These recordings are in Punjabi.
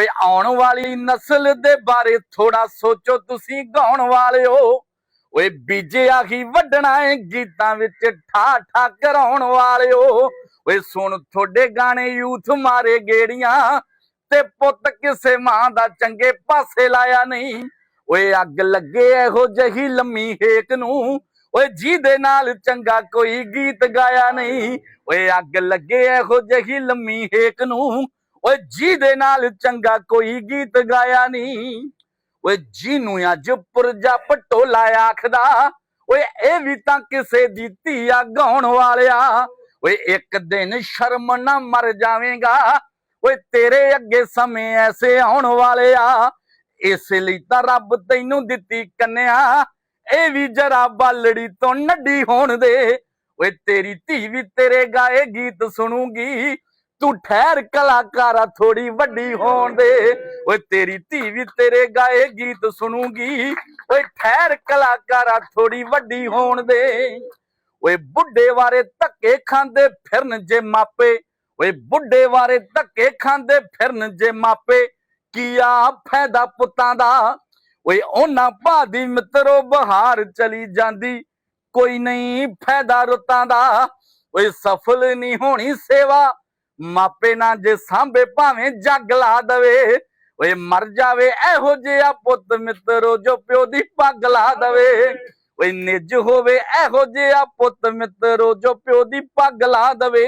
ਓਏ ਆਉਣ ਵਾਲੀ ਨਸਲ ਦੇ ਬਾਰੇ ਥੋੜਾ ਸੋਚੋ ਤੁਸੀਂ ਗਾਉਣ ਵਾਲਿਓ। ਓਏ ਬੀਜਿਆ ਹੀ ਵੱਢਣਾ ਏ ਗੀਤਾਂ ਵਿੱਚ ਠਾ ਠਾ ਕਰਾਉਣ ਵਾਲਿਓ। ਓਏ ਸੁਣ ਤੁਹਾਡੇ ਗਾਣੇ ਯੂਥ ਮਾਰੇ ਗੇੜੀਆਂ ਤੇ ਪੁੱਤ ਕਿਸੇ ਮਾਂ ਦਾ ਚੰਗੇ ਪਾਸੇ ਲਾਇਆ ਨਹੀਂ। ਓਏ ਅੱਗ ਲੱਗੇ ਇਹੋ ਜਹੀ ਲੰਮੀ ਹੇਕ ਨੂੰ। ਓਏ ਜਿਹਦੇ ਨਾਲ ਚੰਗਾ ਕੋਈ ਗੀਤ ਗਾਇਆ ਨਹੀਂ। ਓਏ ਅੱਗ ਲੱਗੇ ਇਹੋ ਜਹੀ ਲੰਮੀ ਹੇਕ ਨੂੰ। ਓਏ ਦੇ ਨਾਲ ਚੰਗਾ ਕੋਈ ਗੀਤ ਗਾਇਆ ਨਹੀਂ ਓਏ ਜਿਹਨੂੰ ਅੱਜ ਪੁਰਜਾ ਪਟੋਲਾ ਆਖਦਾ, ਓਏ ਇਹ ਵੀ ਤਾਂ ਕਿਸੇ ਦੀ ਧੀ ਆ ਗਾਉਣ ਵਾਲਿਆ। ਓਏ ਇੱਕ ਦਿਨ ਸ਼ਰਮ ਨਾ ਮਰ ਜਾਵੇਂਗਾ, ਓਏ ਤੇਰੇ ਅੱਗੇ ਸਮੇਂ ਐਸੇ ਆਉਣ ਵਾਲੇ ਆ ਇਸ ਲਈ ਤਾਂ ਰੱਬ ਤੈਨੂੰ ਦਿੱਤੀ ਕੰਨਿਆ, ਇਹ ਵੀ ਜਰਾ ਬਾਲੜੀ ਤੋਂ ਨੱਡੀ ਹੋਣ ਦੇ। ਓਏ ਤੇਰੀ ਧੀ ਵੀ ਤੇਰੇ ਗਾਏ ਗੀਤ ਸੁਣੂਗੀ ਤੂੰ ਠਹਿਰ ਕਲਾਕਾਰਾ ਥੋੜੀ ਵੱਡੀ ਹੋਣ ਦੇ। ਓਏ ਤੇਰੀ ਧੀ ਵੀ ਤੇਰੇ ਗਾਏ ਗੀਤ ਸੁਣੂਗੀ। ਓਏ ਠਹਿਰ ਕਲਾਕਾਰਾ ਥੋੜੀ ਵੱਡੀ ਹੋਣ ਦੇ। ਓਏ ਬੁੱਢੇ ਵਾਰੇ ਧੱਕੇ ਖਾਂਦੇ ਫਿਰਨ ਜੇ ਮਾਪੇ। ਓਏ ਬੁੱਢੇ ਵਾਰੇ ਧੱਕੇ ਖਾਂਦੇ ਫਿਰਨ ਜੇ ਮਾਪੇ। ਕੀ ਆ ਫਾਇਦਾ ਪੁੱਤਾਂ ਦਾ? ਓਏ ਉਹਨਾਂ ਭਾਦੀ ਮਿੱਤਰੋ ਬਹਾਰ ਚਲੀ ਜਾਂਦੀ। ਕੋਈ ਨਹੀਂ ਫਾਇਦਾ ਰੁੱਤਾਂ ਦਾ। ਓਏ ਸਫਲ ਨਹੀਂ ਹੋਣੀ ਸੇਵਾ। ਮਾਪੇ ਨਾ ਜੇ ਸਾਂਭੇ ਭਾਵੇਂ ਜੱਗ ਲਾ ਦਵੇ, ਓਏ ਮਰ ਜਾਵੇ ਇਹੋ ਜਿਹਾ ਪੁੱਤ ਮਿੱਤਰੋ ਜੋ ਪਿਓ ਦੀ ਪੱਗ ਲਾ ਦਵੇ। ਓਏ ਨਿੱਜ ਹੋਵੇ ਇਹੋ ਜਿਹਾ ਪੁੱਤ ਮਿੱਤਰੋ ਜੋ ਪਿਓ ਦੀ ਪੱਗ ਲਾ ਦਵੇ।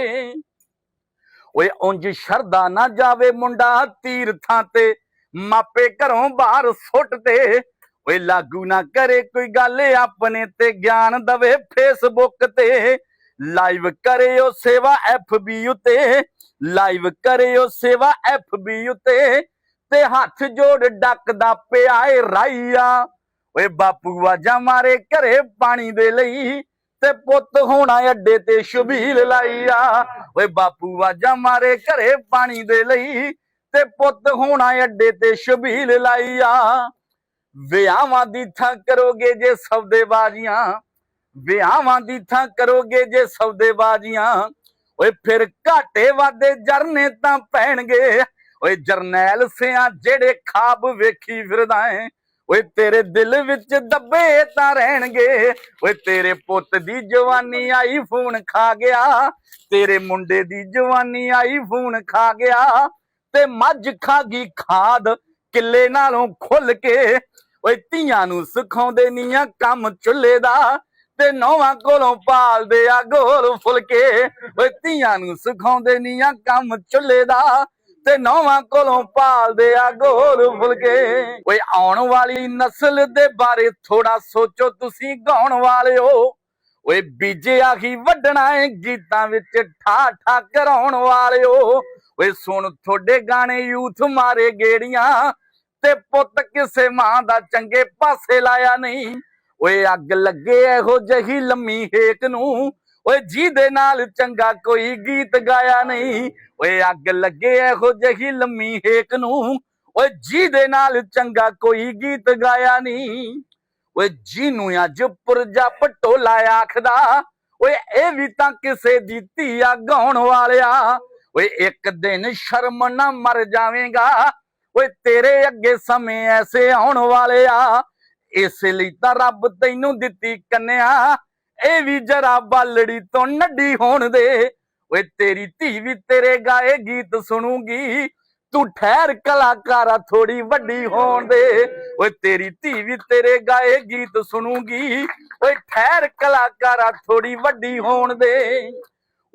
ਓਏ ਉਂਝ ਸ਼ਰਦਾ ਨਾ ਜਾਵੇ ਮੁੰਡਾ ਤੀਰਥਾਂ ਤੇ, ਮਾਪੇ ਘਰੋਂ ਬਾਹਰ ਸੁੱਟ ਤੇ ਓਏ ਲਾਗੂ ਨਾ ਕਰੇ ਕੋਈ ਗੱਲ ਆਪਣੇ ਤੇ, ਗਿਆਨ ਦਵੇ ਫੇਸਬੁੱਕ ਤੇ। ਲਾਈਵ ਕਰਿਓ ਸੇਵਾ ਐਫਬੀ ਉਤੇ, ਲਾਈਵ ਕਰਿਓ ਸੇਵਾ ਐਫਬੀ ਉਤੇ, ਤੇ ਹੱਥ ਜੋੜ ਡੱਕਦਾ ਪਿਆ ਏ ਰਾਈਆ। ਓਏ ਬਾਪੂ ਆਜਾ ਮਾਰੇ ਘਰੇ ਪਾਣੀ ਦੇ ਲਈ, ਤੇ ਪੁੱਤ ਹੋਣਾ ਅੱਡੇ ਤੇ ਸ਼ਬੀਲ ਲਾਈਆ। ਓਏ ਬਾਪੂ ਵਾਜਾ ਮਾਰੇ ਘਰੇ ਪਾਣੀ ਦੇ ਲਈ, ਤੇ ਪੁੱਤ ਹੋਣਾ ਅੱਡੇ ਤੇ ਸ਼ਬੀਲ ਲਾਈਆ। ਵਿਆਹਾਂ ਦੀ ਥਾਂ ਕਰੋਗੇ ਜੇ ਸੌਦੇਬਾਜ਼ੀਆਂ ਵਿਆਹਾਂ ਦੀ ਥਾਂ ਕਰੋਗੇ ਜੇ ਸੌਦੇਬਾਜ਼ੀਆਂ। ਓਏ ਫਿਰ ਘਾਟੇ ਵਾਦੇ ਜਰਨੇ ਤਾਂ ਪੈਣਗੇ। ਓਏ ਜਰਨੈਲ ਸਿਆਂ ਜਿਹੜੇ ਖਾਬ ਵੇਖੀ ਫਿਰਦਾ ਏ। ਓਏ ਤੇਰੇ ਦਿਲ ਵਿੱਚ ਦੱਬੇ ਤਾਂ ਰਹਿਣਗੇ। ਓਏ ਤੇਰੇ ਪੁੱਤ ਦੀ ਜਵਾਨੀ ਆਈ, ਫੋਨ ਖਾ ਗਿਆ। ਤੇਰੇ ਮੁੰਡੇ ਦੀ ਜਵਾਨੀ ਆਈ, ਫੋਨ ਖਾ ਗਿਆ। ਤੇ ਮੱਝ ਖਾ ਗਈ ਖਾਦ ਕਿੱਲੇ ਨਾਲੋਂ ਖੁੱਲ ਕੇ। ਓਏ ਧੀਆਂ ਨੂੰ ਸਿਖਾਉਂਦੇ ਨੀਆਂ ਕੰਮ ਚੁੱਲ੍ਹੇ ਦਾ। ਤੇ ਨੌਵਾਂ ਕੋਲੋਂ ਪਾਲਦੇ ਆ, ਗੋਲ ਫੁਲਕੇ। ਓਏ ਧੀਆਂ ਨੂੰ ਸਿਖਾਉਂਦੇ ਨੀਆਂ ਕੰਮ ਚੁੱਲੇ ਦਾ। ਤੇ ਨੌਵਾਂ ਕੋਲੋਂ ਪਾਲਦੇ ਆ, ਗੋਲ ਫੁਲਕੇ। ਓਏ ਆਉਣ ਵਾਲੀ ਨਸਲ ਦੇ ਬਾਰੇ ਥੋੜਾ ਸੋਚੋ ਤੁਸੀਂ, ਗਾਉਣ ਵਾਲਿਓ। ਓਏ ਬੀਜਿਆ ਹੀ ਵੱਢਣਾ ਏ, ਗੀਤਾਂ ਵਿੱਚ ਠਾ ਠਾ ਕਰਾਉਣ ਵਾਲਿਓ। ਓਏ ਸੁਣ ਤੁਹਾਡੇ ਗਾਣੇ ਯੂਥ ਮਾਰੇ ਗੇੜੀਆਂ। ਤੇ ਪੁੱਤ ਕਿਸੇ ਮਾਂ ਦਾ ਚੰਗੇ ਪਾਸੇ ਲਾਇਆ ਨਹੀਂ। ਓਏ ਅੱਗ ਲੱਗੇ ਇਹੋ ਜਹੀ ਲੰਮੀ ਹੇਕ ਨੂੰ। ਓਏ ਜਿਹਦੇ ਨਾਲ ਚੰਗਾ ਕੋਈ ਗੀਤ ਗਾਇਆ ਨਹੀਂ। ਓਏ ਅੱਗ ਲੱਗੇ ਇਹੋ ਜਹੀ ਲੰਮੀ ਹੇਕ ਨੂੰ। ਓਏ ਜਿਹਦੇ ਨਾਲ ਚੰਗਾ ਕੋਈ ਗੀਤ ਗਾਇਆ ਨਹੀਂ। ਓਏ ਜਿਹਨੂੰ ਅੱਜ ਪੁਰਜਾ ਪਟੋਲਾ ਆਖਦਾ, ਓਏ ਇਹ ਵੀ ਤਾਂ ਕਿਸੇ ਦੀ ਧੀ ਆ ਗਾਉਣ ਵਾਲਿਆ। ਓਏ ਇੱਕ ਦਿਨ ਸ਼ਰਮ ਨਾ ਮਰ ਜਾਵੇਂਗਾ। ਓਏ ਤੇਰੇ ਅੱਗੇ ਸਮੇਂ ਐਸੇ ਆਉਣ ਵਾਲੇ ਆ ਇਸ ਲਈ ਤਾਂ ਰੱਬ ਤੈਨੂੰ ਦਿੱਤੀ ਕੰਨਿਆ। ਇਹ ਵੀ ਜਰਾ ਬਾਲੜੀ ਤੋਂ ਨੱਡੀ ਹੋਣ ਦੇ। ਓਏ ਤੇਰੀ ਧੀ ਵੀ ਤੇਰੇ ਗਾਏ ਗੀਤ ਸੁਣੂਗੀ। ਤੂੰ ਠਹਿਰ ਕਲਾਕਾਰਾ ਥੋੜੀ ਵੱਡੀ ਹੋਣ ਦੇ। ਓਏ ਤੇਰੀ ਧੀ ਵੀ ਤੇਰੇ ਗਾਏ ਗੀਤ ਸੁਣੂਗੀ। ਓਏ ਠਹਿਰ ਕਲਾਕਾਰਾ ਥੋੜੀ ਵੱਡੀ ਹੋਣ ਦੇ।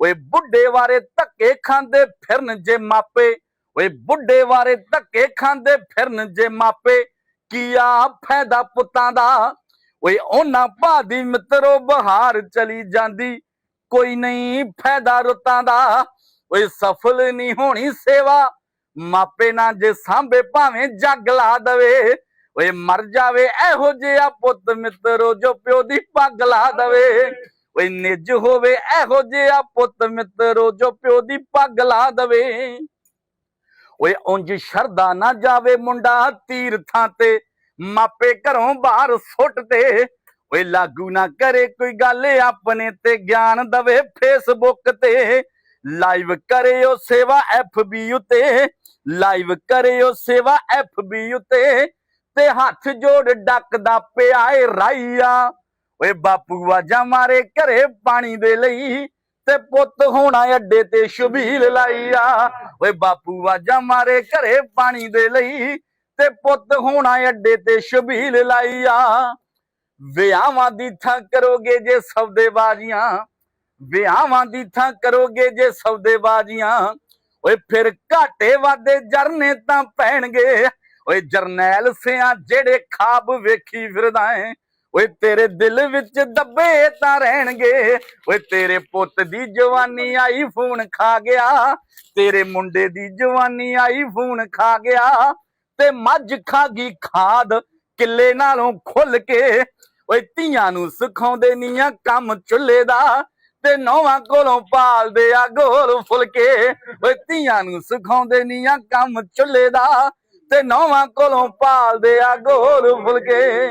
ਓਏ ਬੁੱਢੇ ਵਾਰੇ ਧੱਕੇ ਖਾਂਦੇ ਫਿਰਨ ਜੇ ਮਾਪੇ। ਓਏ ਬੁੱਢੇ ਵਾਰੇ ਧੱਕੇ ਖਾਂਦੇ ਫਿਰਨ ਜੇ ਮਾਪੇ। ਕੀ ਫਾਇਦਾ ਪੁੱਤਾਂ ਦਾ? ਓਏ ਉਹਨਾਂ ਭਾਦੀ ਮਿੱਤਰੋ ਬਹਾਰ ਚਲੀ ਜਾਂਦੀ, ਕੋਈ ਨਹੀਂ ਫਾਇਦਾ ਰੁੱਤਾਂ ਦਾ। ਓਏ ਸਫਲ ਨਹੀਂ ਹੋਣੀ ਸੇਵਾ, ਮਾਪੇ ਨਾ ਜੇ ਸਾਂਭੇ ਭਾਵੇਂ ਜੱਗ ਲਾ ਦਵੇ। ਓਏ ਮਰ ਜਾਵੇ ਇਹੋ ਜਿਹਾ ਪੁੱਤ ਮਿੱਤਰੋ ਜੋ ਪਿਓ ਦੀ ਪੱਗ ਲਾ ਦਵੇ। ਓਏ ਨਿੱਜ ਹੋਵੇ ਇਹੋ ਜਿਹਾ ਪੁੱਤ ਮਿੱਤਰੋ ਜੋ ਪਿਓ ਦੀ ਪੱਗ ਲਾ ਦਵੇ। ਓਏ ਉਂਝ ਸ਼ਰਦਾ ਨਾ ਜਾਵੇ ਮੁੰਡਾ ਤੀਰਥਾਂ ਤੇ, ਮਾਪੇ ਘਰੋਂ ਬਾਹਰ ਸੁੱਟ ਤੇ ਓਏ ਲਾਗੂ ਨਾ ਕਰੇ ਕੋਈ ਗੱਲ ਆਪਣੇ ਤੇ, ਗਿਆਨ ਦਵੇ ਫੇਸਬੁੱਕ ਤੇ। ਲਾਈਵ ਕਰਿਓ ਸੇਵਾ FB ਉਤੇ। ਲਾਈਵ ਕਰਿਓ ਸੇਵਾ FB ਉਤੇ। ਤੇ ਹੱਥ ਜੋੜ ਡੱਕਦਾ ਪਿਆ ਏ ਰਾਈਆ। ਓਏ ਬਾਪੂ ਵਾਜਾ ਮਾਰੇ ਘਰੇ ਪਾਣੀ ਦੇ ਲਈ। ਤੇ ਪੁੱਤ ਹੋਣਾ ਅੱਡੇ ਤੇ ਸ਼ਬੀਲ ਲਾਈਆ। ਓਏ ਬਾਪੂ ਵਾਜਾ ਮਾਰੇ ਘਰੇ ਪਾਣੀ ਦੇ ਲਈ। ਤੇ ਪੁੱਤ ਹੋਣਾ ਅੱਡੇ ਤੇ ਸ਼ਬੀਲ ਲਾਈਆ। ਵਿਆਹਾਂ ਦੀ ਥਾਂ ਕਰੋਗੇ ਜੇ ਸੌਦੇਬਾਜ਼ੀਆਂ। ਵਿਆਹਾਂ ਦੀ ਥਾਂ ਕਰੋਗੇ ਜੇ ਸੌਦੇਬਾਜ਼ੀਆਂ। ਓਏ ਫਿਰ ਘਾਟੇ ਵਾਦੇ ਜਰਨੇ ਤਾਂ ਪੈਣਗੇ। ਓਏ ਜਰਨੈਲ ਸਿਆਂ ਜਿਹੜੇ ਖਾਬ ਵੇਖੀ ਫਿਰਦਾ ਏ। ਓਏ ਤੇਰੇ ਦਿਲ ਵਿੱਚ ਦੱਬੇ ਤਾਂ ਰਹਿਣਗੇ। ਓਏ ਤੇਰੇ ਪੁੱਤ ਦੀ ਜਵਾਨੀ ਆਈ ਫੋਨ ਖਾ ਗਿਆ। ਤੇਰੇ ਮੁੰਡੇ ਦੀ ਜਵਾਨੀ ਆਈ ਫੋਨ ਖਾ ਗਿਆ। ਤੇ ਮੱਝ ਖਾ ਗਈ ਖਾਦ ਕਿੱਲੇ ਨਾਲੋਂ ਖੁੱਲ ਕੇ। ਓਏ ਧੀਆਂ ਨੂੰ ਸਿਖਾਉਂਦੇ ਨੀਆਂ ਕੰਮ ਚੁੱਲ੍ਹੇ ਦਾ। ਤੇ ਨੌਵਾਂ ਕੋਲੋਂ ਪਾਲਦੇ ਆ ਗੋਲ ਫੁਲਕੇ। ਓਏ ਧੀਆਂ ਨੂੰ ਸਿਖਾਉਂਦੇ ਨੀਆਂ ਕੰਮ ਚੁੱਲ੍ਹੇ ਦਾ। ਤੇ ਨੌਵਾਂ ਕੋਲੋਂ ਪਾਲਦੇ ਆ ਗੋਲ ਫੁਲਕੇ।